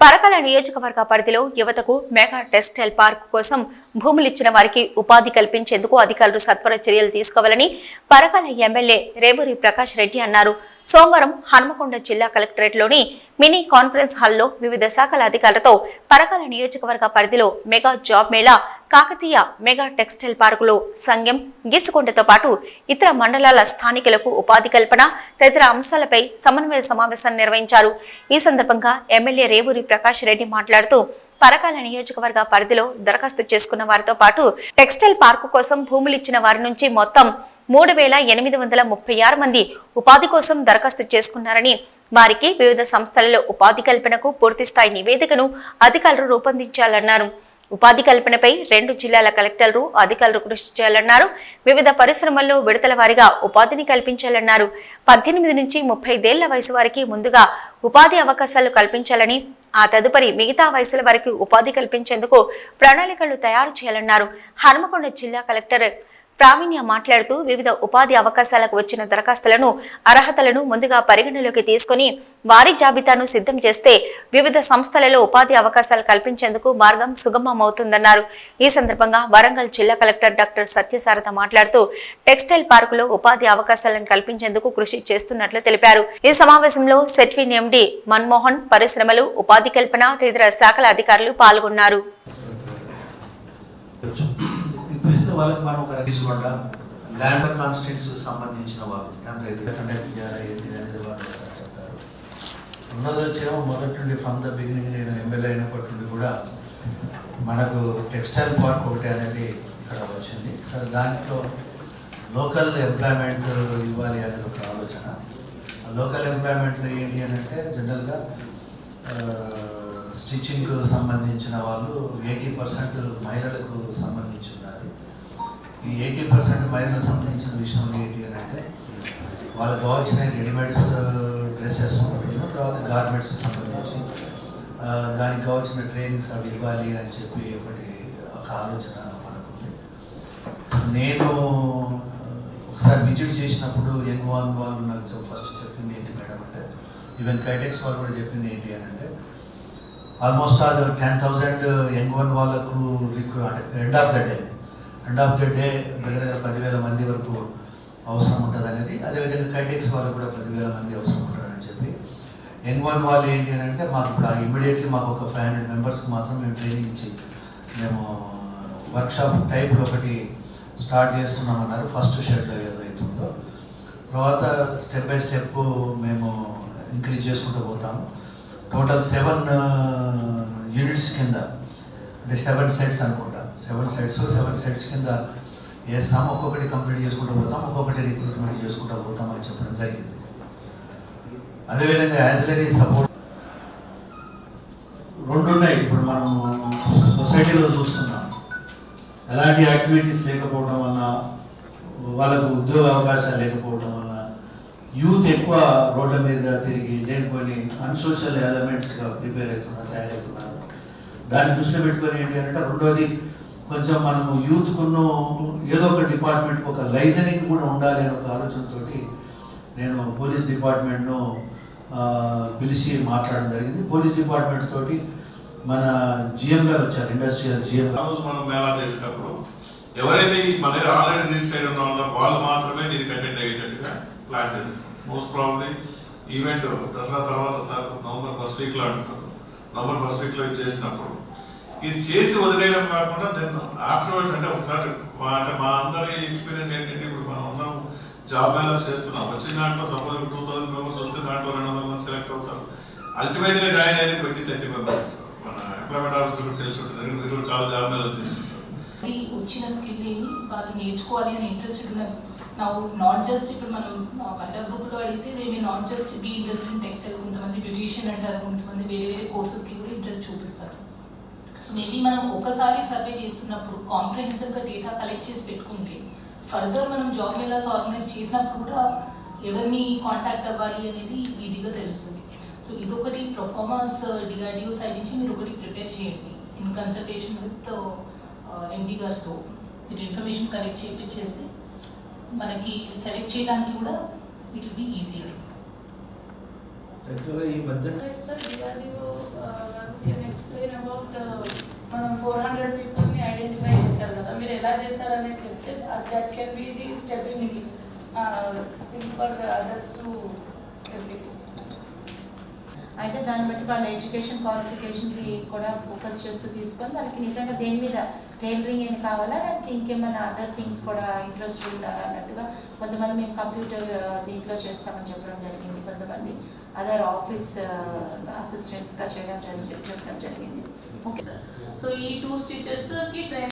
పరకాల నియోజకవర్గ పరిధిలో యువతకు మెగా టెక్స్టైల్ పార్క్ కోసం భూములిచ్చిన వారికి ఉపాధి కల్పించేందుకు అధికారులు సత్వర చర్యలు తీసుకోవాలని పరకాల ఎమ్మెల్యే రేవూరి ప్రకాష్ రెడ్డి అన్నారు. సోమవారం హన్మకొండ జిల్లా కలెక్టరేట్లోని మినీ కాన్ఫరెన్స్ హాల్లో వివిధ శాఖల అధికారులతో పరకాల నియోజకవర్గ పరిధిలో mega job mela Kakatiya mega textile పార్కులో సంఘం గీసుకొండతో పాటు ఇతర మండలాల స్థానికులకు ఉపాధి కల్పన తదితర అంశాలపై సమన్వయ సమావేశం నిర్వహించారు. ఈ సందర్భంగా ఎమ్మెల్యే రేవూరి ప్రకాష్ రెడ్డి మాట్లాడుతూ పరకాల నియోజకవర్గ పరిధిలో దరఖాస్తు చేసుకున్న వారితో పాటు టెక్స్టైల్ పార్కు కోసం భూములు ఇచ్చిన వారి నుంచి మొత్తం మూడు వేల ఎనిమిది వందల ముప్పై ఆరు మంది ఉపాధి కోసం దరఖాస్తు చేసుకున్నారని వారికి వివిధ సంస్థలలో ఉపాధి కల్పనకు పూర్తిస్థాయి నివేదికను అధికారులు రూపొందించాలన్నారు. ఉపాధి కల్పనపై రెండు జిల్లాల కలెక్టర్లు అధికారులు కృషి చేయాలన్నారు. వివిధ పరిశ్రమల్లో విడతల వారిగా ఉపాధిని కల్పించాలన్నారు. పద్దెనిమిది నుంచి ముప్పై ఐదేళ్ళ వయసు వారికి ముందుగా ఉపాధి అవకాశాలు కల్పించాలని ఆ తదుపరి మిగతా వయసుల వారికి ఉపాధి కల్పించేందుకు ప్రణాళికలు తయారు చేయాలన్నారు హనుమకొండ జిల్లా కలెక్టర్ ప్రావీణ్య మాట్లాడుతూ వివిధ ఉపాధి అవకాశాలకు వచ్చిన దరఖాస్తులను అర్హతలను ముందుగా పరిగణలోకి తీసుకుని వారి జాబితాను సిద్ధం చేస్తే వివిధ సంస్థలలో ఉపాధి అవకాశాలు కల్పించేందుకు మార్గం సుగమమవుతుందన్నారు. ఈ సందర్భంగా వరంగల్ జిల్లా కలెక్టర్ డాక్టర్ సత్యసారథ మాట్లాడుతూ టెక్స్టైల్ పార్కులో ఉపాధి అవకాశాలను కల్పించేందుకు కృషి చేస్తున్నట్లు తెలిపారు. ఈ సమావేశంలో సెట్విన్ ఎండి మన్మోహన్ పరిశ్రమలు ఉపాధి కల్పన తదితర శాఖల అధికారులు పాల్గొన్నారు. వాళ్ళకి మనం ఒక తీసుకుంటా ల్యాండ్ కాన్స్టెంట్స్ సంబంధించిన వాళ్ళు ఎంత అయితే కండక్ట్ చేయాలి ఏంటి అనేది వాళ్ళు చెప్తారు. ఉన్నది వచ్చేమో మొదటి నుండి ఫ్రమ్ ద బిగినింగ్ నేను ఎమ్మెల్యే అయినప్పటి నుండి కూడా మనకు టెక్స్టైల్ పార్క్ ఒకటి అనేది ఇక్కడ వచ్చింది. సరే దాంట్లో లోకల్ ఎంప్లాయ్మెంట్ ఇవ్వాలి అనేది ఒక ఆలోచన. లోకల్ ఎంప్లాయ్మెంట్లో ఏంటి అని అంటే జనరల్గా స్టిచ్చింగ్కు సంబంధించిన వాళ్ళు ఎయిటీ పర్సెంట్ మహిళలకు సంబంధించిన ఈ ఎయిటీ పర్సెంట్ మహిళలకు సంబంధించిన విషయం ఏంటి అని అంటే వాళ్ళకి కావాల్సిన రెడీమేడ్స్ డ్రెస్సెస్ ఉంటుంది తర్వాత గార్మెంట్స్ సంబంధించి దానికి కావాల్సిన ట్రైనింగ్స్ అవి ఇవ్వాలి అని చెప్పి ఒకటి ఒక ఆలోచన మనకుంది. నేను ఒకసారి విజిట్ చేసినప్పుడు యంగ్ వన్ వాళ్ళు నాకు ఫస్ట్ చెప్పింది ఏంటి మేడం అంటే ఈవెన్ కైటెక్స్ వాళ్ళు కూడా చెప్పింది ఏంటి అని అంటే almost all ten thousand young one వాళ్ళకు రిక్రూ అంటే end of the day end of the day దగ్గర దగ్గర పదివేల మంది వరకు అవసరం ఉంటుంది అనేది అదేవిధంగా కైటెక్స్ వాళ్ళు కూడా పదివేల మంది అవసరం ఉంటారని చెప్పి. యంగ్ వన్ వాళ్ళు ఏంటి అని అంటే మాకు ఇప్పుడు ఇమీడియట్లీ మాకు ఒక ఫైవ్ హండ్రెడ్ మెంబర్స్కి మాత్రం మేము ట్రైనింగ్ ఇచ్చి మేము వర్క్షాప్ టైప్ ఒకటి స్టార్ట్ చేస్తున్నామన్నారు ఫస్ట్ షెడ్లో ఏదైతుందో తర్వాత స్టెప్ బై స్టెప్ మేము ఇంక్రీజ్ చేసుకుంటూ పోతాము. టోటల్ సెవెన్ యూనిట్స్ కింద అంటే సెవెన్ సెట్స్ అనుకుంటాం. సెవెన్ సెట్స్ సెవెన్ సెట్స్ కింద వేస్తాం ఒక్కొక్కటి కంప్లీట్ చేసుకుంటూ పోతాం ఒక్కొక్కటి రిక్రూట్మెంట్ చేసుకుంటూ పోతాం అని చెప్పడం జరిగింది. అదేవిధంగా యాజిలరీ సపోర్ట్ రెండు ఉన్నాయి. ఇప్పుడు మనం సొసైటీలో చూస్తున్నాం. ఎలాంటి యాక్టివిటీస్ లేకపోవడం వల్ల వాళ్ళకు ఉద్యోగ అవకాశాలు లేకపోవడం వల్ల యూత్ ఎక్కువ రోడ్ల మీద తిరిగి లేనిపోయి అన్సోషల్ ఎలిమెంట్స్గా ప్రిపేర్ అవుతున్నారు తయారవుతున్నారు. దాన్ని దృష్టిలో పెట్టుకొని ఏంటి అంటే రెండోది కొంచెం మనము యూత్కున్న ఏదో ఒక డిపార్ట్మెంట్కి ఒక లైజనింగ్ కూడా ఉండాలి అనే ఒక ఆలోచనతో నేను పోలీస్ డిపార్ట్మెంట్ను పిలిచి మాట్లాడడం జరిగింది. పోలీస్ డిపార్ట్మెంట్ తోటి మన జిఎం గారు వచ్చారు ఇండస్ట్రియల్ జిఎం రోజు మనం మేళా చేసినప్పుడు ఎవరైతే మన దగ్గర ఆల్రెడీ రిజిస్టర్ అయిన వాళ్ళు మాత్రమే దీనికి అటెండ్ అయ్యేటట్టుగా ప్లాన్ చేస్తాం మోస్ట్ ప్రాబ్లీ ఈవెంట్ దసరా తర్వాత సార్ నవంబర్ ఫస్ట్ వీక్లో అంటున్నారు. నవంబర్ ఫస్ట్ వీక్లో చేసినప్పుడు ఇది చేసి వదిలేయడం కాకుండా దెన్ ఆఫ్టర్వర్డ్స్ అంటే ఒకసారి అంటే మా అందరి ఎక్స్పీరియన్స్ ఏంటంటే ఇప్పుడు మనం అందరం జాబ్ మేనర్స్ చేస్తున్నాం. వచ్చిన దాంట్లో సపోజ్ టూ థౌసండ్ మెంబర్స్ వస్తే దాంట్లో రెండు వందల మంది సెలెక్ట్ అవుతారు. అల్టిమేట్గా జాయిన్ అయ్యేది ట్వంటీ థర్టీ మెంబర్స్ మన ఎంప్లాయ్మెంట్ ఆఫీసర్ తెలిసి ఉంటుంది. మీరు కూడా చాలా జాబ్ మేనర్స్ చేస్తుంటారు. వచ్చిన స్కిల్ ఏమి వాళ్ళు నేర్చుకోవాలి అని ఇంట్రెస్ట్ ఉన్నారు నా నాట్ జస్ట్ ఇప్పుడు మనం వాళ్ళ గ్రూప్లో అడిగితే they may not just be interest in textile కొంతమంది బ్యూటీషియన్ అంటారు కొంతమంది వేరే వేరే కోర్సెస్కి కూడా ఇంట్రెస్ట్ చూపిస్తారు. సో మేబీ మనం ఒకసారి సర్వే చేస్తున్నప్పుడు కాంప్రహెన్సివ్గా డేటా కలెక్ట్ చేసి పెట్టుకుంటే ఫర్దర్ మనం జాబ్ మేళాస్ ఆర్గనైజ్ చేసినప్పుడు కూడా ఎవరిని కాంటాక్ట్ అవ్వాలి అనేది ఈజీగా తెలుస్తుంది. సో ఇదొకటి ప్రొఫార్మన్స్ డిఆర్డిఓ సైడ్ నుంచి మీరు ఒకటి ప్రిపేర్ చేయండి. ఇన్ కన్సల్టేషన్ విత్ ఎండి గారితో మీరు ఇన్ఫర్మేషన్ కలెక్ట్ చేయించేస్తే మనకి సెలెక్ట్ చేయడానికి కూడా ఇట్ విల్ బి ఈజియర్ యాక్చువల్గా ఈ మధ్య ఎక్స్ప్లెయిన్ అబౌట్ మనం ఫోర్ హండ్రెడ్ పీపుల్ని ఐడెంటిఫై చేశారు కదా మీరు ఎలా చేశారనేది చెప్తే that can be the step మీకు ఫర్ అదర్స్ టు అయితే దాన్ని బట్టి వాళ్ళ ఎడ్యుకేషన్ క్వాలిఫికేషన్కి కూడా ఫోకస్ చేస్తూ తీసుకొని వాళ్ళకి నిజంగా దేని మీద టైలరింగ్ ఏం కావాలా లేకపోతే ఇంకేమైనా అదర్ థింగ్స్ కూడా ఇంట్రెస్ట్ ఉంటారా అన్నట్టుగా కొంతమంది మేము కంప్యూటర్ uh, దీంట్లో చేస్తామని చెప్పడం జరిగింది కొంతమంది. అదర్ ఆఫీస్ అసిస్టెంట్స్గా చేయడం జరిగి చెప్పడం జరిగింది ఓకే సో ఈ టూ స్టిచెస్కి ట్రైన్